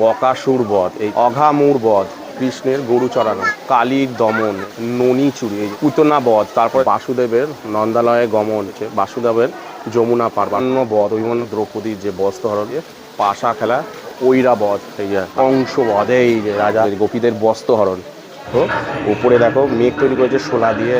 বকাসুর বধ, এই অঘামুর বধ, কৃষ্ণের গরু চড়ানো, কালীর দমন, ননী চুরি পুতনা বধ, তারপর বাসুদেবের নন্দালয়ে গমন বাসুদেবের যমুনা পার বান্য বধ অভিমন্য দ্রৌপদীর যে বস্ত্র হরণে পাশা খেলা ঐরা বধ, এই যে অংশ বধ, এই যে রাজা গোপীদের বস্ত্র হরণ তো উপরে দেখো, মেঘ তৈরি করেছে শোলা দিয়ে।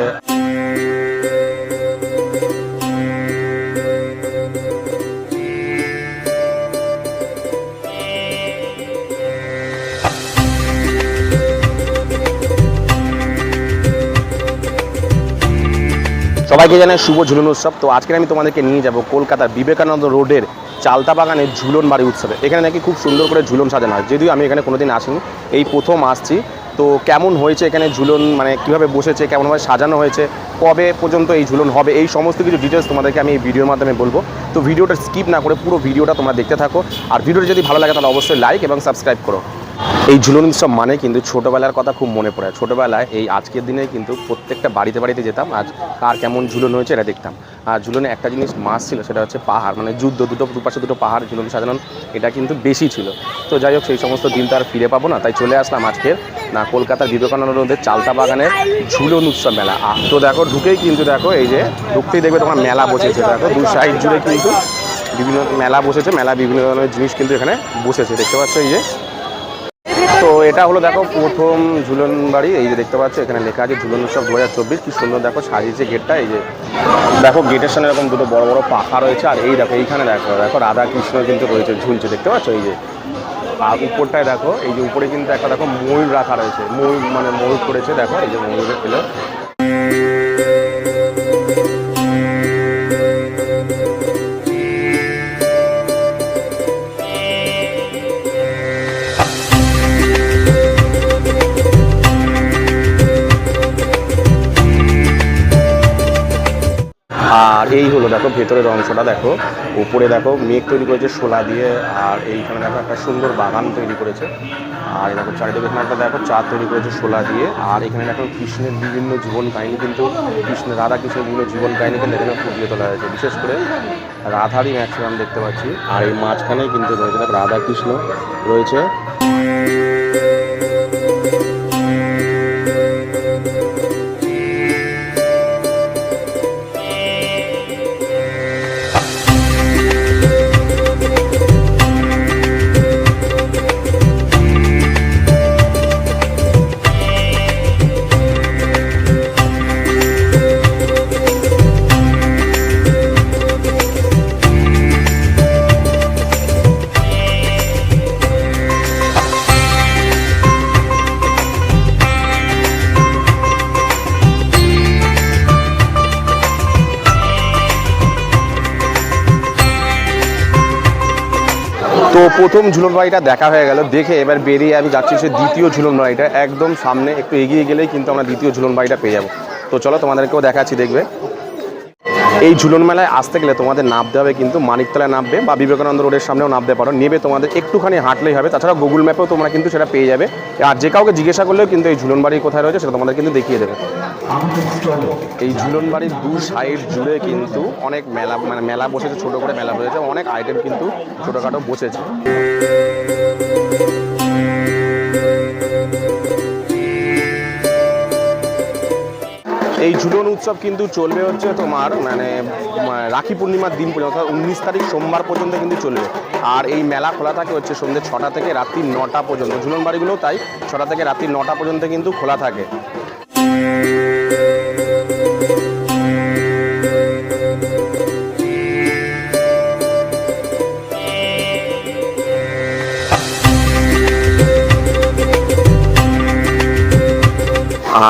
সবাইকে জানাই শুভ ঝুলন উৎসব। তো আজকে আমি তোমাদেরকে নিয়ে যাব কলকাতার বিবেকানন্দ রোডের চালতা বাগানের ঝুলন বাড়ি উৎসবে। এখানে নাকি খুব সুন্দর করে ঝুলন সাজানো হয়। যদিও আমি এখানে কোনোদিন আসিনি, এই প্রথম আসছি। তো কেমন হয়েছে এখানে ঝুলন মানে কীভাবে বসেছে, কেমনভাবে সাজানো হয়েছে, কবে পর্যন্ত এই ঝুলন হবে, এই সমস্ত কিছু ডিটেলস তোমাদেরকে আমি এই ভিডিওর মাধ্যমে বলব। তো ভিডিওটা স্কিপ না করে পুরো ভিডিওটা তোমরা দেখতে থাকো। আর ভিডিওটা যদি ভালো লাগে তাহলে অবশ্যই লাইক এবং সাবস্ক্রাইব করো। এই ঝুলন উৎসব মানে কিন্তু ছোটোবেলার কথা খুব মনে পড়ে। ছোটোবেলায় এই আজকের দিনে কিন্তু প্রত্যেকটা বাড়িতে বাড়িতে যেতাম আজ কার কেমন ঝুলন হয়েছে এটা দেখতাম। আর ঝুলনে একটা জিনিস মাছ ছিল সেটা হচ্ছে পাহাড় মানে যুদ্ধ দুটো দুপাশে দুটো পাহাড় ঝুলন সাজানো এটা কিন্তু বেশি ছিল। তো যাই হোক সেই সমস্ত দিন তো আর ফিরে পাবো না তাই চলে আসলাম আজকের না কলকাতার বিবেকানন্দ রোডের চালতা বাগানের ঝুলন উৎসব মেলা। আহ, তো দেখো ঢুকেই কিন্তু দেখো এই যে ঢুকতেই দেখবে তোমার মেলা বসেছে। দেখো দু সাইড জুড়ে কিন্তু বিভিন্ন মেলা বসেছে মেলা বিভিন্ন ধরনের জিনিস কিন্তু এখানে বসেছে। দেখতে পাচ্ছ এই যে তো এটা হলো দেখো প্রথম ঝুলন বাড়ি এই যে দেখতে পাচ্ছ, এখানে লেখা আছে ঝুলন উৎসব দু হাজার চব্বিশ। কি সুন্দর দেখো সাজিয়েছে গেটটা, এই যে দেখো গেটের সামনে এরকম দুটো বড় বড় পাখা রয়েছে, আর এই দেখো এইখানে দেখো দেখো রাধা কৃষ্ণ কিন্তু রয়েছে, ঝুলছে, দেখতে পাচ্ছ? এই যে, আর উপরটায় দেখো, এই যে উপরে কিন্তু একটা দেখো ময়ূর রাখা রয়েছে, ময়ূর মানে ময়ূর পড়েছে দেখো, এই যে ময়ূরের পেলে এই হলো, দেখো ভেতরের অংশটা, দেখো। উপরে দেখো, মেঘ তৈরি করেছে শোলা দিয়ে, আর এইখানে দেখো একটা সুন্দর বাগান তৈরি করেছে। আর দেখো চারিদিকে এখানে একটা দেখো চা তৈরি করেছে শোলা দিয়ে। আর এখানে দেখো কৃষ্ণের বিভিন্ন জীবন কাহিনী কিন্তু কৃষ্ণের রাধা কৃষ্ণের বিভিন্ন জীবন কাহিনী কিন্তু এখানে ফুটিয়ে তোলা হয়েছে। বিশেষ করে রাধারই ম্যাক্সিমাম দেখতে পাচ্ছি। আর এই মাঝখানেই কিন্তু রয়েছে দেখো রাধা, কৃষ্ণ রয়েছে। প্রথম ঝুলন বাড়িটা দেখা হয়ে গেল। দেখে এবার বেরিয়ে আমি যাচ্ছি সে দ্বিতীয় ঝুলন বাড়িটা একদম সামনে একটু এগিয়ে গেলেই কিন্তু আমরা দ্বিতীয় ঝুলন বাড়িটা পেয়ে যাব। তো চলো তোমাদেরকেও দেখাচ্ছি, দেখবে? এই ঝুলন মেলায় আসতে গেলে তোমাদের নামতে হবে কিন্তু মানিকতলায় নামবে বা বিবেকানন্দ রোডের সামনেও নামতে পারো। নেবে তোমাদের একটুখানি হাঁটলেই হবে। তাছাড়া গুগল ম্যাপেও তোমরা কিন্তু সেটা পেয়ে যাবে। আর যে কাউকে জিজ্ঞাসা করলেও কিন্তু এই ঝুলন বাড়ি কোথায় রয়েছে সেটা তোমাদের কিন্তু দেখিয়ে দেবে। এই ঝুলন বাড়ির দু সাইড জুড়ে কিন্তু অনেক মেলা মানে মেলা বসেছে, ছোটো করে মেলা বসেছে অনেক আইটেম কিন্তু ছোটোখাটো বসেছে। উৎসব কিন্তু চলবে হচ্ছে তোমার মানে রাখি পূর্ণিমার দিন পর্যন্ত অর্থাৎ উনিশ তারিখ সোমবার পর্যন্ত কিন্তু চলবে। আর এই মেলা খোলা থাকে হচ্ছে সন্ধ্যে ছটা থেকে রাত্রি নটা পর্যন্ত। ঝুলন বাড়িগুলো তাই, ছটা থেকে রাত্রি নটা পর্যন্ত কিন্তু খোলা থাকে।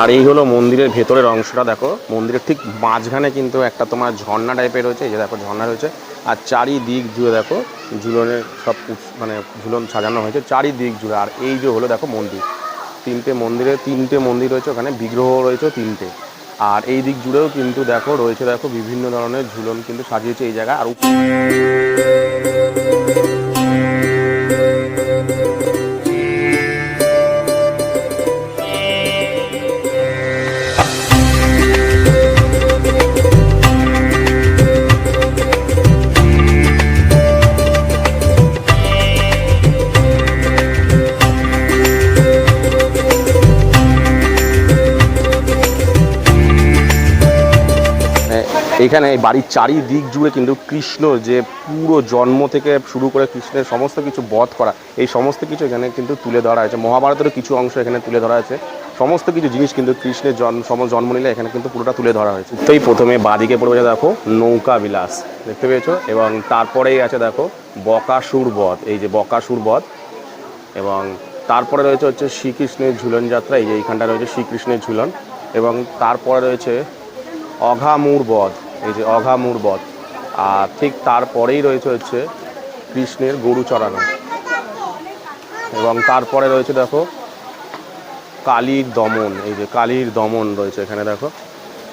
আর এই হলো মন্দিরের ভেতরের অংশটা, দেখো। মন্দিরের ঠিক মাঝখানে কিন্তু একটা তোমার ঝর্ণা টাইপের রয়েছে, এই যে দেখো ঝর্ণা রয়েছে। আর চারিদিক জুড়ে দেখো, ঝুলনের সব মানে ঝুলন সাজানো হয়েছে, চারিদিক জুড়ে। আর এই যে হলো দেখো মন্দির, তিনটে মন্দিরে তিনটে মন্দির রয়েছে, ওখানে বিগ্রহ রয়েছে তিনটে। আর এই দিক জুড়েও কিন্তু দেখো, রয়েছে দেখো বিভিন্ন ধরনের ঝুলন কিন্তু সাজিয়েছে এই জায়গায়। আর এখানে এই বাড়ির চারিদিক জুড়ে কিন্তু কৃষ্ণ, যে পুরো জন্ম থেকে শুরু করে কৃষ্ণের সমস্ত কিছু বধ করা, এই সমস্ত কিছু এখানে কিন্তু তুলে ধরা আছে মহাভারতেরও কিছু অংশ এখানে তুলে ধরা আছে সমস্ত কিছু জিনিস কিন্তু কৃষ্ণের জন্ম জন্ম নিলে এখানে কিন্তু পুরোটা তুলে ধরা হয়েছে। এই প্রথমে বাদিকে পড়বে দেখো, নৌকা বিলাস, দেখতে পেয়েছ? এবং তারপরেই আছে দেখো, বকাসুর বধ, এই যে বকাসুর বধ। এবং তারপরে রয়েছে হচ্ছে শ্রীকৃষ্ণের ঝুলন যাত্রা, এই যে এইখানটা রয়েছে শ্রীকৃষ্ণের ঝুলন। এবং তারপরে রয়েছে অঘামুর বধ এই যে অঘামুর বধ আর ঠিক তারপরেই রয়েছে হচ্ছে কৃষ্ণের গরু চড়ানো। এবং তারপরে রয়েছে দেখো, কালীর দমন। এই যে কালীর দমন রয়েছে এখানে দেখো।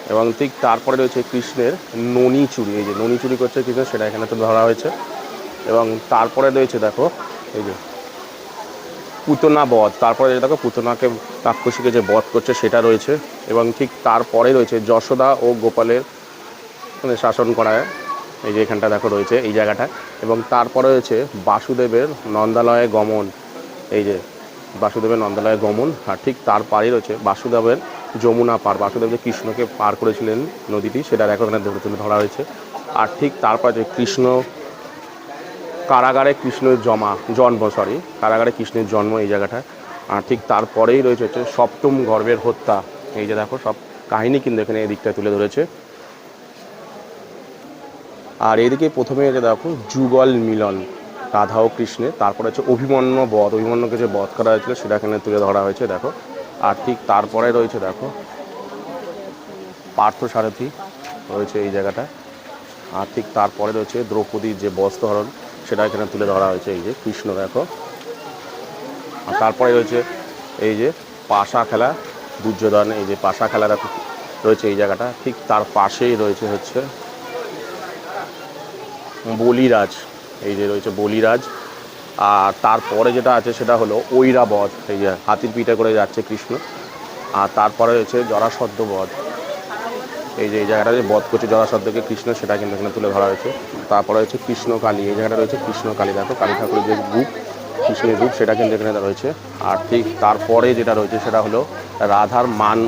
এবং ঠিক তারপরে রয়েছে কৃষ্ণের ননি চুরি। এই যে ননি চুরি করছে কৃষ্ণ সেটা এখানে তো ধরা হয়েছে। এবং তারপরে রয়েছে দেখো, এই যে পুতনা বধ। তারপরে দেখো, পুতনাকে রাক্ষসীকে যে বধ করছে, সেটা রয়েছে। এবং ঠিক তারপরে রয়েছে যশোদা ও গোপালের শাসন করা এই যে এখানটা দেখো রয়েছে, এই জায়গাটা। এবং তারপরে রয়েছে বাসুদেবের নন্দালয়ে গমন। এই যে বাসুদেবের নন্দালয়ে গমন, আর ঠিক তার পাড়েই রয়েছে বাসুদেবের যমুনা পার। বাসুদেব যে কৃষ্ণকে পার করেছিলেন নদীটি, সেটা দেখো এখানে ধরে তুলে ধরা হয়েছে। আর ঠিক তারপরে যে কৃষ্ণ, কারাগারে কৃষ্ণের জমা, জন্ম সরি কারাগারে কৃষ্ণের জন্ম এই জায়গাটা। আর ঠিক তারপরেই রয়েছে হচ্ছে সপ্তম গর্ভের হত্যা। এই যে দেখো সব কাহিনী কিন্তু এখানে এই দিকটা তুলে ধরেছে। আর এদিকে প্রথমে দেখো যুগল মিলন, রাধা ও কৃষ্ণের তারপরে হচ্ছে অভিমন্য বধ, অভিমন্যকে যে বধ করা হয়েছিল সেটা এখানে তুলে ধরা হয়েছে, দেখো। আর ঠিক তারপরে রয়েছে, দেখো, পার্থ সারথী রয়েছে এই জায়গাটা। আর ঠিক তারপরে রয়েছে দ্রৌপদীর যে বস্ত্রহরণ, সেটা এখানে তুলে ধরা হয়েছে, এই যে কৃষ্ণ, দেখো। আর তারপরে রয়েছে এই যে পাশা খেলা, দুর্যোধন, এই যে পাশা খেলা দেখো রয়েছে এই জায়গাটা। ঠিক তার পাশেই রয়েছে হচ্ছে বলিরাজ, এই যে রয়েছে বলিরাজ। আর তারপরে যেটা আছে সেটা হলো ঐরাবধ, এই যে হাতির পিঠে করে যাচ্ছে কৃষ্ণ। আর তারপরে রয়েছে জরাসদ্ধ বধ এই যে এই জায়গাটা যে বধ করছে জরাসদ্ধকে কৃষ্ণ, সেটা কিন্তু এখানে তুলে ধরা হয়েছে। তারপরে হচ্ছে কৃষ্ণকালী, এই জায়গাটা রয়েছে কৃষ্ণকালী। দেখো, কালী ঠাকুরের যে রূপ, কৃষ্ণের রূপ, সেটা কিন্তু এখানে রয়েছে। আর ঠিক তারপরে যেটা রয়েছে সেটা হলো রাধার মান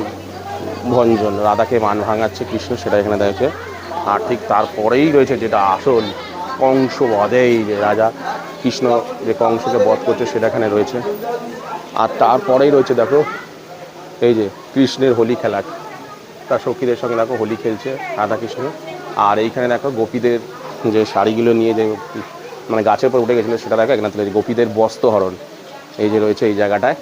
ভঞ্জন, রাধাকে মান ভাঙাচ্ছে কৃষ্ণ, সেটা এখানে রয়েছে। আর ঠিক তারপরেই রয়েছে যেটা আসল কংস বধে এই যে রাজা কৃষ্ণ যে কংসকে বধ করছে সেটা এখানে রয়েছে। আর তারপরেই রয়েছে দেখো, এই যে কৃষ্ণের হোলি খেলা। তার সখীদের সঙ্গে দেখো হোলি খেলছে রাধাকৃষ্ণ। আর এইখানে দেখো গোপীদের যে শাড়িগুলো নিয়ে যে মানে গাছের উপর উঠে গেছিল সেটা দেখো এখানে গোপীদের বস্ত্রহরণ এই যে রয়েছে এই জায়গাটায়।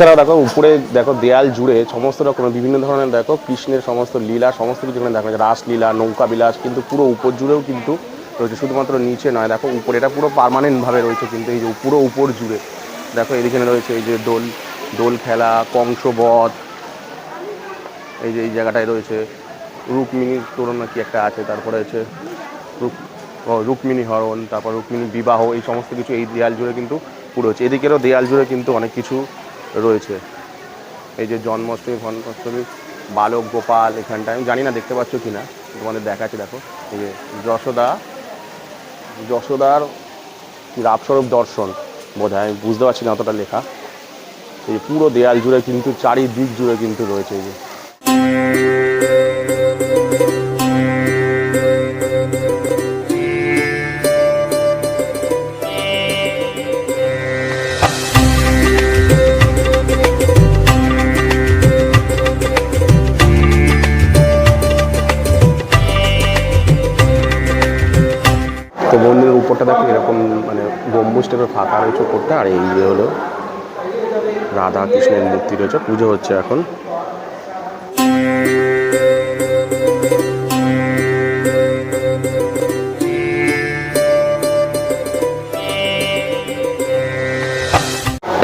এছাড়াও দেখো, উপরে দেখো দেয়াল জুড়ে সমস্ত রকমের বিভিন্ন ধরনের দেখো কৃষ্ণের সমস্ত লীলা, সমস্ত কিছু এখানে দেখা যায় রাসলীলা, নৌকা বিলাস, কিন্তু পুরো উপর জুড়েও কিন্তু রয়েছে। শুধুমাত্র নিচে নয়, দেখো উপরে এটা পুরো পার্মানেন্টভাবে রয়েছে কিন্তু এই যে পুরো উপর জুড়ে। দেখো এদিকে রয়েছে এই যে দোল দোল খেলা, কংসবধ, এই যে এই জায়গাটায় রয়েছে। রুক্মিণীর তোরণ নাকি একটা আছে, তারপরে হচ্ছে রুক রুক্মিণী হরণ, তারপর রুক্মিণী বিবাহ, এই সমস্ত কিছু এই দেয়াল জুড়ে কিন্তু পুরো হচ্ছে। এদিকেরও দেয়াল জুড়ে কিন্তু অনেক কিছু রয়েছে। এই যে জন্মাষ্টমী জন্মাষ্টমী বালক গোপাল এখানটায়, আমি জানি না, দেখতে পাচ্ছ কি না তোমাদের দেখাচ্ছি, দেখো। এই যে যশোদা, যশোদার রাবস্বরূপ দর্শন বোধ হয় আমি বুঝতে পারছি না অতটা লেখা। এই পুরো দেয়াল জুড়ে কিন্তু, চারিদিক জুড়ে কিন্তু রয়েছে এই যে। উপরটা দেখো, এরকম মানে গম্বুজ টাইপের ফাঁকা রয়েছে উপরটা আর এই যে হলো রাধা কৃষ্ণের মূর্তি রয়েছে, পুজো হচ্ছে এখন।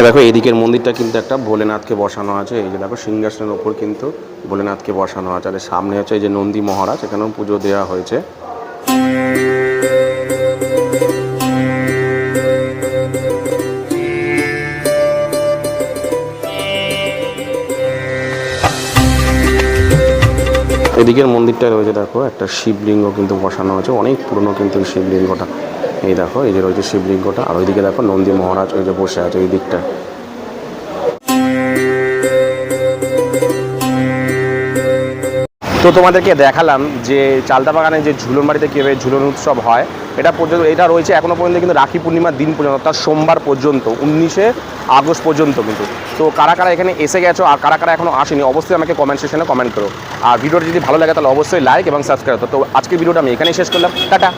দেখো, এদিকের মন্দিরটা কিন্তু একটা ভোলেনাথকে বসানো আছে, এই যে দেখো, সিংহাসনের ওপর কিন্তু ভোলেনাথকে বসানো আছে, আর সামনে হচ্ছে এই যে নন্দী মহারাজ, এখানেও পুজো দেওয়া হয়েছে। এদিকের মন্দিরটা রয়েছে, দেখো, একটা শিবলিঙ্গ কিন্তু বসানো হয়েছে অনেক পুরনো কিন্তু শিবলিঙ্গটা। এই দেখো, এই যে রয়েছে শিবলিঙ্গটা, আর ওইদিকে দেখো নন্দী মহারাজ ওই যে বসে আছে, এই দিকটা তো তোমাদেরকে দেখালাম যে চালতা বাগানে যে ঝুলন বাড়িতে কীভাবে ঝুলন উৎসব হয়, এটা পর্যন্ত, এটা রয়েছে এখনও পর্যন্ত কিন্তু রাখি পূর্ণিমার দিন পর্যন্ত, অর্থাৎ সোমবার পর্যন্ত, উনিশে আগস্ট পর্যন্ত কিন্তু। তো কারা কারা এখানে এসে গেছো আর কারা কারা এখনও আসেনি, অবশ্যই আমাকে কমেন্ট সেকশনে কমেন্ট করো। আর ভিডিওটা যদি ভালো লাগে তাহলে অবশ্যই লাইক এবং সাবস্ক্রাইব তো আজকের ভিডিওটা আমি এখানেই শেষ করলাম। টাটা!